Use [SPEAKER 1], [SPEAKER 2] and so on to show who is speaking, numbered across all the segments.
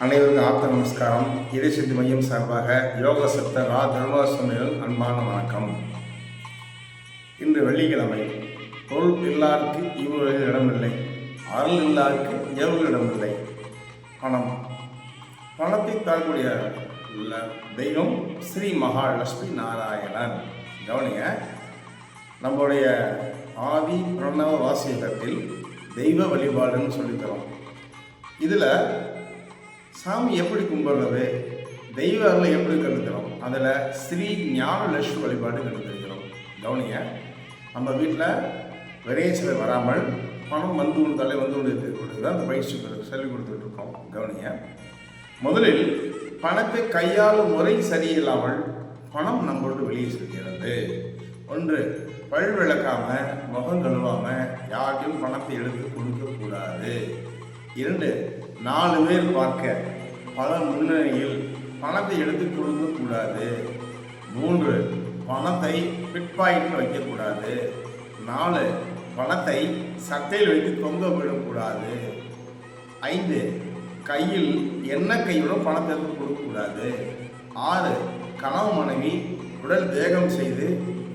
[SPEAKER 1] அனைவருக்கும் ஆர்த்த நமஸ்காரம். இறைசக்தி மையம் சார்பாக யோக சத்த ரா. தர்மசுவாமிகள் அன்பான வணக்கம். இன்று வெள்ளிக்கிழமை. பொருள் இல்லாருக்கு இவர்களில் இடமில்லை. அருள் இல்லாருக்கு எவர்கள் இடமில்லை. பணம் பணத்தை தரக்கூடிய தெய்வம் ஸ்ரீ மகாலட்சுமி நாராயணன். கவனிங்க நம்முடைய ஆதி பிரணவ வாசியகத்தில் தெய்வ வழிபாடுன்னு சொல்லித்தரோம். இதில் சாமி எப்படி கும்பிடுறது? தெய்வ அருளை எப்படி கருதுகிறோம் அதில் ஸ்ரீ ஞான லட்சுமி வழிபாடு கருதுகிறோம் கவனிங்க நம்ம வீட்டில் விரைச்சில வராமல் பணம் வந்து ஒன்று தலை வந்து கொண்டு இருக்கிறது தான் அந்த பயிற்சி சொல்லி சொல்லிக் கொடுத்துட்டு இருக்கோம். கவனிங்க முதலில் பணத்தை கையாளும் முறை சரியில்லாமல் பணம் நம்மளோட வெளியே செல்கிறது. ஒன்று பல் விளக்காம முகம் கழுவாம யாருக்கும் பணத்தை எடுத்து கொடுக்கக்கூடாது. இரண்டு நாலு பேர் பார்க்க பல முன்னணியில் பணத்தை எடுத்து கொடுக்க கூடாது. மூன்று பணத்தை பிட்பாக்கெட்டில் வைக்கக்கூடாது நாலு பணத்தை சட்டையில் வைத்து தொங்க விடக்கூடாது ஐந்து கையில் எண்ணெய் கையோட பணத்தை எடுத்து கொடுக்கக்கூடாது ஆறு கணவன் மனைவி உடல் தேகம் செய்து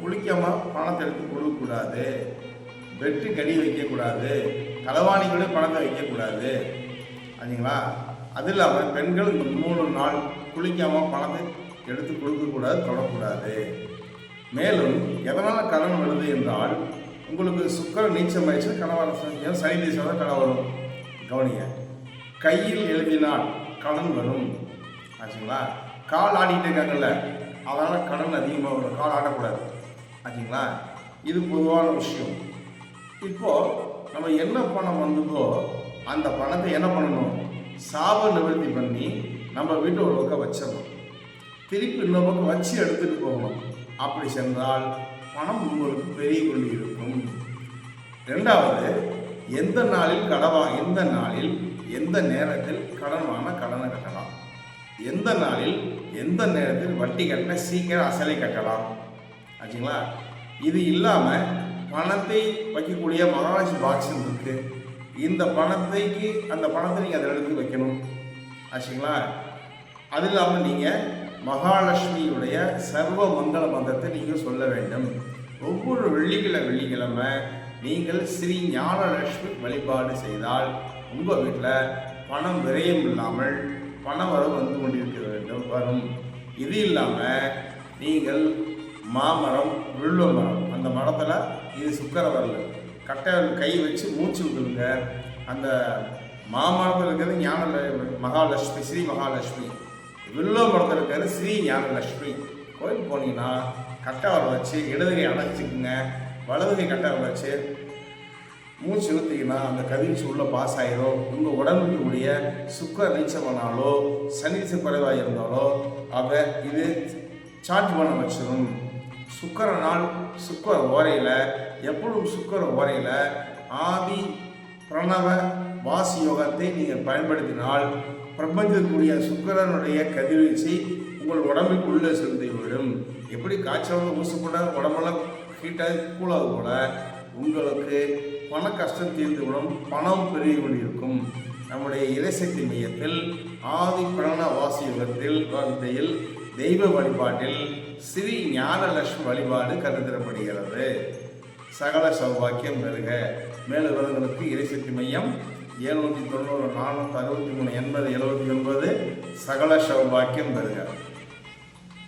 [SPEAKER 1] குளிக்காமல் பணத்தை எடுத்து கொடுக்கக்கூடாது வெட்டு கடி வைக்கக்கூடாது களவாணிகளோட பணத்தை வைக்கக்கூடாது சரிங்களா? அது இல்லாமல் பெண்கள் இந்த மூணு நாள் குளிக்காமல் பணத்தை எடுத்து கொடுக்கக்கூடாது தொடக்கூடாது. மேலும் எதனால் கடன் வருது என்றால் உங்களுக்கு சுக்கர நீச்சம் ஆயிடுச்சு கணவன் ஏன் சனி தான் கடன் வரும். கவனிங்க. கையில் எழுதினால் கடன் வரும். ஆச்சுங்களா? கால் ஆடிட்டு இருக்காங்கல்ல? அதனால் கடன் அதிகமாக வரும். கால் ஆடக்கூடாது. ஆச்சுங்களா? இது பொதுவான விஷயம். இப்போது நம்ம என்ன பணம் வந்ததோ அந்த பணத்தை என்ன பண்ணணும்? சாப நிவர்த்தி பண்ணி நம்ம வீட்டு ஒரு பக்கம் வச்சிடணும். திருப்பி இன்னொரு பக்கம் வச்சு எடுத்துட்டு போகணும். அப்படி சென்றால் பணம் உங்களுக்கு பெரிய கொண்டு இருக்கும். ரெண்டாவது எந்த நாளில் கடவா எந்த நாளில் எந்த நேரத்தில் கடன் வாங்க கடனை கட்டலாம். எந்த நாளில் எந்த நேரத்தில் வட்டி கட்டின சீக்கிரம் அசலை கட்டலாம். ஆச்சுங்களா? இது இல்லாமல் பணத்தை வைக்கக்கூடிய மகாராஜ் பாக்ஸ் இருக்குது இந்த பணத்தைக்கு அந்த பணத்தை நீங்கள் அதில் எடுத்து வைக்கணும். ஆச்சுங்களா? அது இல்லாமல் நீங்கள் மகாலட்சுமியுடைய சர்வ மங்கள மந்திரத்தை நீங்கள் சொல்ல வேண்டும். ஒவ்வொரு வெள்ளிக்கிழமை வெள்ளிக்கிழமை நீங்கள் ஸ்ரீ ஞானலட்சுமி வழிபாடு செய்தால் உங்கள் வீட்டில் பணம் விரயம் இல்லாமல் பண வரவு வந்து கொண்டிருக்க வேண்டும் வரும். இது இல்லாமல் நீங்கள் மாமரம் வில்வ மரம் அந்த மரத்தில் இது சுக்கர வரல கட்டை கை வச்சு மூச்சு விடுங்க. அந்த மாமரத்தில் இருக்கிறது ஞான மகாலட்சுமி ஸ்ரீ மகாலட்சுமி. வில்லோ மரத்தில் இருக்கிறது ஸ்ரீ ஞானலட்சுமி. கோயில் போனீங்கன்னா கட்டை வச்சு இடதுகை அடைச்சிக்குங்க. வலதுகை கட்டை வச்சு மூச்சு இழுத்தீங்கன்னா அந்த கதிர்ச்சி உள்ள பாஸ் ஆயிரும். உங்கள் உடம்புக்கு உடைய நீச்சமானாலோ சனிச்சு குறைவாக இருந்தாலோ அதை இது சார்ஜ் பண்ண வச்சிடும் சுக்கர நாள் சுக்கர ஓரையில் எப்பொழுதும் சுக்கர ஓரையில் ஆதி பிரணவ வாசி யோகத்தை நீங்கள் பயன்படுத்தினால் பிரபஞ்சத்துக்குரிய சுக்கரனுடைய கதிர்வீச்சு உங்கள் உடம்புக்குள்ளே செலுத்தி விடும். எப்படி காய்ச்சல் ஊசப்பட உடம்பெல்லாம் ஹீட்டாக கூலாது போல உங்களுக்கு பண கஷ்டம் தீர்ந்துவிடும் பணம் பெருகி கொண்டிருக்கும் நம்முடைய இறைசக்தி மையத்தில் ஆதி பிரண வாசி யுகத்தில் தெய்வ வழிபாட்டில் ஸ்ரீ ஞானலட்சுமி வழிபாடு கருதப்படுகிறது. சகல சௌபாக்கியம் பெறுக மேலும் விவரங்களுக்கு இறைசக்தி மையம் எழுநூற்றி தொண்ணூறு நானூற்றி அறுபத்தி மூணு எண்பது எழுபத்தி ஒன்பது சகல சௌபாக்கியம் பெறுக